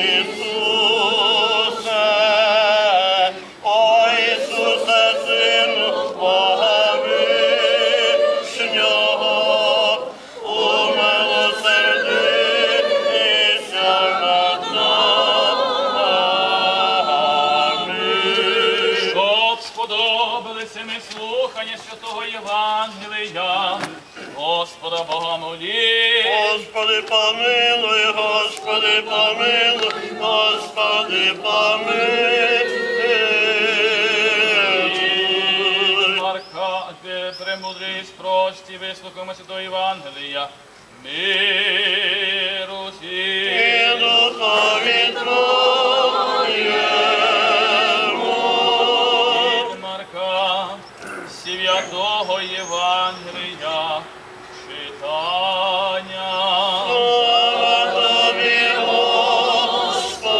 in Святого Євангелія, Господа Бога молі. Господи, помилуй, Господи, помилуй, Господи, помилуй. Марка, премудрий спрості, вислухаємо Святого Євангелія. Миру святого Євангелія, читання. Слава Тобі, Господи,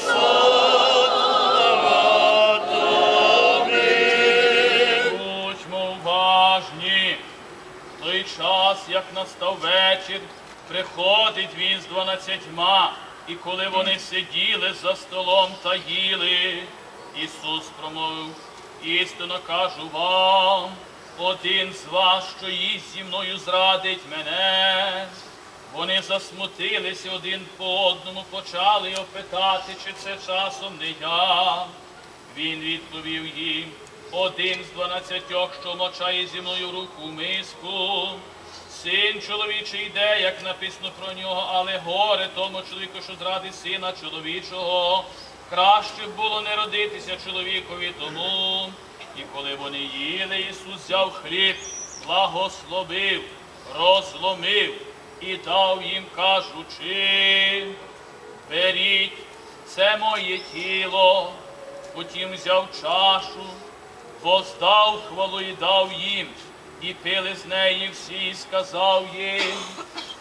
слава Тобі. Будьмо уважні. В той час, як настав вечір, приходить він з дванадцятьма, і коли вони сиділи за столом та їли, Ісус промовив, істинно кажу вам, один з вас, що їсть зі мною, зрадить мене. Вони засмутилися один по одному, почали його питати, чи це часом не я. Він відповів їм, один з дванадцятьох, що мочає зі мною руку миску. Син чоловічий йде, як написано про нього, але горе тому чоловіку, що зрадить сина чоловічого. Краще було не родитися чоловікові тому. І коли вони їли, Ісус взяв хліб, благословив, розломив і дав їм, кажучи, беріть, це моє тіло. Потім взяв чашу, воздав хвалу і дав їм, і пили з неї всі, і сказав їм,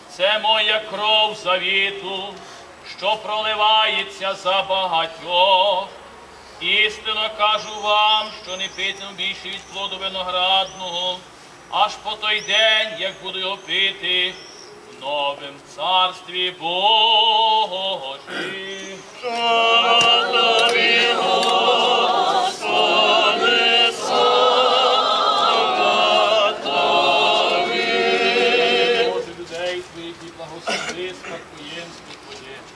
це моя кров завіту, що проливається за багатьох. Істинно кажу вам, що не питиму більше від плоду виноградного, аж по той день, як буду його пити в новім царстві Тобі. Боже людей твоїх і благослови, Yeah.